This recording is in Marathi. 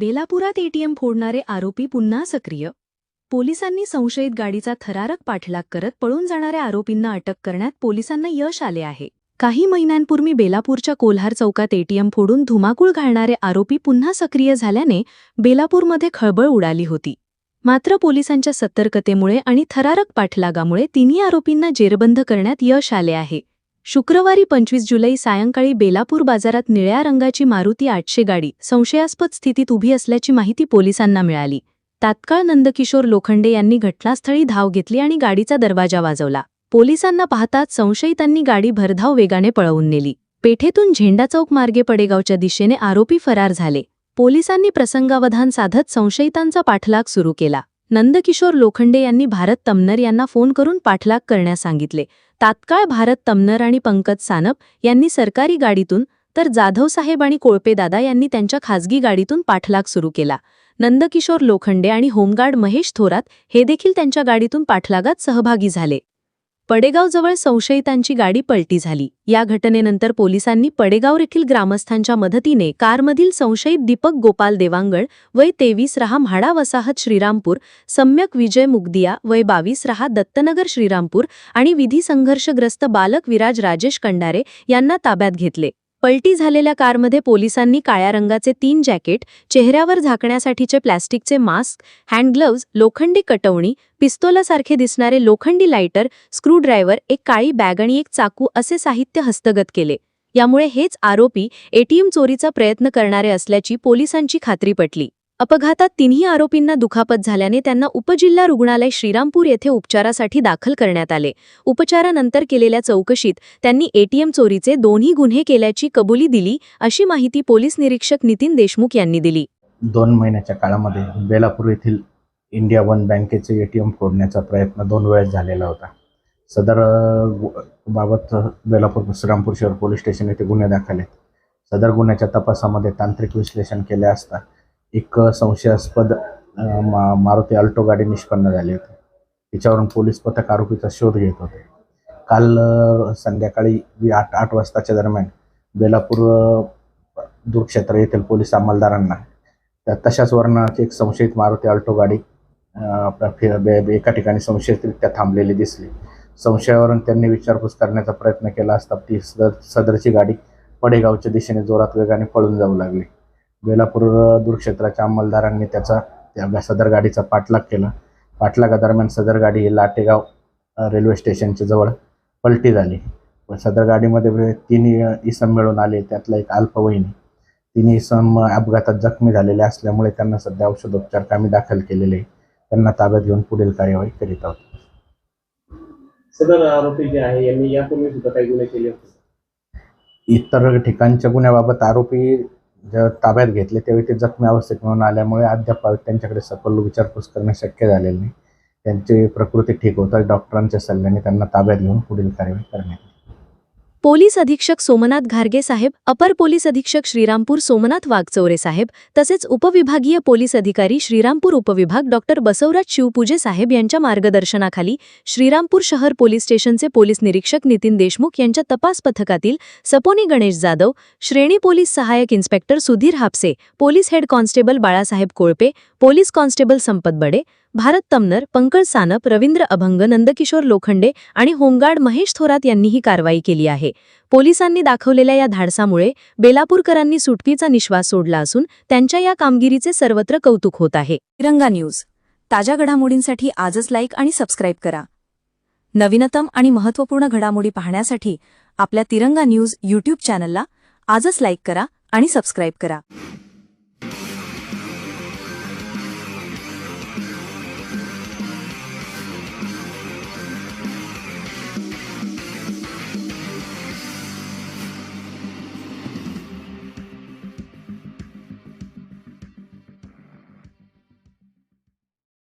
बेलापुरात एटीएम फोडणारे आरोपी पुन्हा सक्रिय. पोलिसांनी संशयित गाडीचा थरारक पाठलाग करत पळून जाणाऱ्या आरोपींना अटक करण्यात पोलिसांना यश आले आहे. काही महिन्यांपूर्वी बेलापूरच्या कोल्हार चौकात एटीएम फोडून धुमाकूळ घालणारे आरोपी पुन्हा सक्रिय झाल्याने बेलापूरमध्ये खळबळ उडाली होती. मात्र पोलिसांच्या सतर्कतेमुळे आणि थरारक पाठलागामुळे तिन्ही आरोपींना जेरबंद करण्यात यश आले आहे. शुक्रवारी पंचवीस जुलै सायंकाळी बेलापूर बाजारात निळ्या रंगाची मारुती आठशे गाडी संशयास्पद स्थितीत उभी असल्याची माहिती पोलिसांना मिळाली. तात्काळ नंदकिशोर लोखंडे यांनी घटनास्थळी धाव घेतली आणि गाडीचा दरवाजा वाजवला. पोलिसांना पाहताच संशयितांनी गाडी भरधाव वेगाने पळवून नेली. पेठेतून झेंडा चौक मार्गे पडेगावच्या दिशेने आरोपी फरार झाले. पोलिसांनी प्रसंगावधान साधत संशयितांचा पाठलाग सुरू केला. नंदकिशोर लोखंडे यांनी भारत तमनर यांना फोन करून पाठलाग करण्यास सांगितले. तात्काळ भारत तमनर आणि पंकज सानप यांनी सरकारी गाडीतून तर जाधवसाहेब आणि कोळपेदादा यांनी त्यांच्या खासगी गाडीतून पाठलाग सुरू केला. नंदकिशोर लोखंडे आणि होमगार्ड महेश थोरात हे देखील त्यांच्या गाडीतून पाठलागात सहभागी झाले. पडेगावजवळ संशयितांची गाडी पलटी झाली. या घटनेनंतर पोलिसांनी पडेगाव येथील ग्रामस्थांच्या मदतीने कारमधील संशयित दीपक गोपाल देवांगड वय तेवीस रहा म्हाडा वसाहत श्रीरामपूर सम्यक विजय मुगदिया वय बावीस रहा दत्तनगर श्रीरामपूर आणि विधी संघर्षग्रस्त बालक विराज राजेश कंडारे यांना ताब्यात घेतले. पलटी झालेल्या कारमध्ये पोलिसांनी काळ्या रंगाचे तीन जॅकेट चेहऱ्यावर झाकण्यासाठीचे प्लॅस्टिकचे मास्क हँडग्लोव्ज लोखंडी कटवणी पिस्तोलासारखे दिसणारे लोखंडी लायटर स्क्रूड्रायव्हर एक काळी बॅग आणि एक चाकू असे साहित्य हस्तगत केले. यामुळे हेच आरोपी एटीएम चोरीचा प्रयत्न करणारे असल्याची पोलिसांची खात्री पटली. अपघातात तिन्ही आरोपींना दुखापत झाल्याने त्यांना उपजिल्हा रुग्णालय श्रीरामपूर येथे उपचारासाठी दाखल करण्यात आले. उपचारानंतर केलेल्या चौकशीत त्यांनी एटीएम चोरीचे दोन्ही गुन्हे केल्याची कबुली दिली अशी माहिती पोलीस निरीक्षक नितीन देशमुख यांनी दिली. दोन महिन्याच्या काळामध्ये बेलापूर येथील इंडिया वन बँकेचे ए टी एम फोडण्याचा प्रयत्न दोन वेळेस झालेला होता. सदर बाबत बेलापूर श्रीरामपूर शहर पोलीस स्टेशन येथे गुन्हे दाखल आहेत. सदर गुन्ह्याच्या तपासामध्ये तांत्रिक विश्लेषण केले असता एक संशयास्पद मा मारुती अल्टो गाडी निष्पन्न झाली होती. तिच्यावरून पोलीस पथक आरोपीचा शोध घेत होते. काल संध्याकाळी वी- आठ आठ वाजताच्या दरम्यान बेलापूर दूरक्षेत्र येथील पोलीस अंमलदारांना त्या तशाच वर्णाची एक संशयित मारुती अल्टो गाडी आपल्या बे- एका ठिकाणी संशयितरित्या थांबलेली दिसली. संशयावरून त्यांनी विचारपूस करण्याचा प्रयत्न केला असता ती सदर सदरची गाडी पडेगावच्या दिशेने जोरात वेगाने पळून जाऊ लागली. बेलापूर दूरक्षेत्राच्या अंमलदारांनी त्याचा त्या सदर गाडीचा पाठलाग केला. पाठलागादरम्यान सदर गाडी ही लाटेगाव रेल्वे स्टेशनच्या जवळ पलटी झाली. व सदर गाडीमध्ये तिन्ही इसम मिळून आले. त्यातला एक अल्पवयीन तिन्ही इसम अपघातात जखमी झालेले असल्यामुळे त्यांना सध्या औषधोपचार कामी दाखल केलेले. त्यांना ताब्यात घेऊन पुढील कार्यवाही करीत आहोत. सदर आरोपी जे आहे यांनी यापूर्वी सुद्धा काही गुन्हे केले होते. इतर ठिकाणच्या गुन्ह्याबाबत आरोपी जेव्हा ताब्यात घेतले त्यावेळी ते जखमी अवस्थेत म्हणून आल्यामुळे अद्याप त्यांच्याकडे सखोल विचारपूस करणे शक्य झालेले नाही. त्यांची प्रकृती ठीक होताच डॉक्टरांच्या सल्ल्याने त्यांना ताब्यात घेऊन पुढील कार्यवाही करण्यात पोलीस अधीक्षक सोमनाथ घारगे साहेब अपर पोलीस अधीक्षक श्रीरामपूर सोमनाथ वाघचौरे साहेब तसेच उपविभागीय पोलीस अधिकारी श्रीरामपूर उपविभाग डॉक्टर बसवराज शिवपूजे साहेब यांच्या मार्गदर्शनाखाली श्रीरामपूर शहर पोलीस स्टेशनचे पोलीस निरीक्षक नितीन देशमुख यांच्या तपास पथकातील सपोनी गणेश जाधव श्रेणी पोलीस सहाय्यक inspector Sudhir Hapse police head constable Balasaheb Kolpe police constable Sampat Bade Bharat Tamnar Pankaj Sanap Ravindra अभंग नंदकिशोर लोखंडे आणि होमगार्ड महेश थोरात यांनी ही कारवाई केली आहे. पोलिसांनी दाखवलेल्या या धाडसामुळे बेलापूरकरांनी सुटकीचा निश्वास सोडला असून त्यांच्या या कामगिरीचे सर्वत्र कौतुक होत आहे. तिरंगा न्यूज. ताज्या घडामोडींसाठी आजच लाईक आणि सबस्क्राईब करा. नवीनतम आणि महत्त्वपूर्ण घडामोडी पाहण्यासाठी आपल्या तिरंगा न्यूज यूट्यूब चॅनलला आजच लाईक करा आणि सबस्क्राईब करा.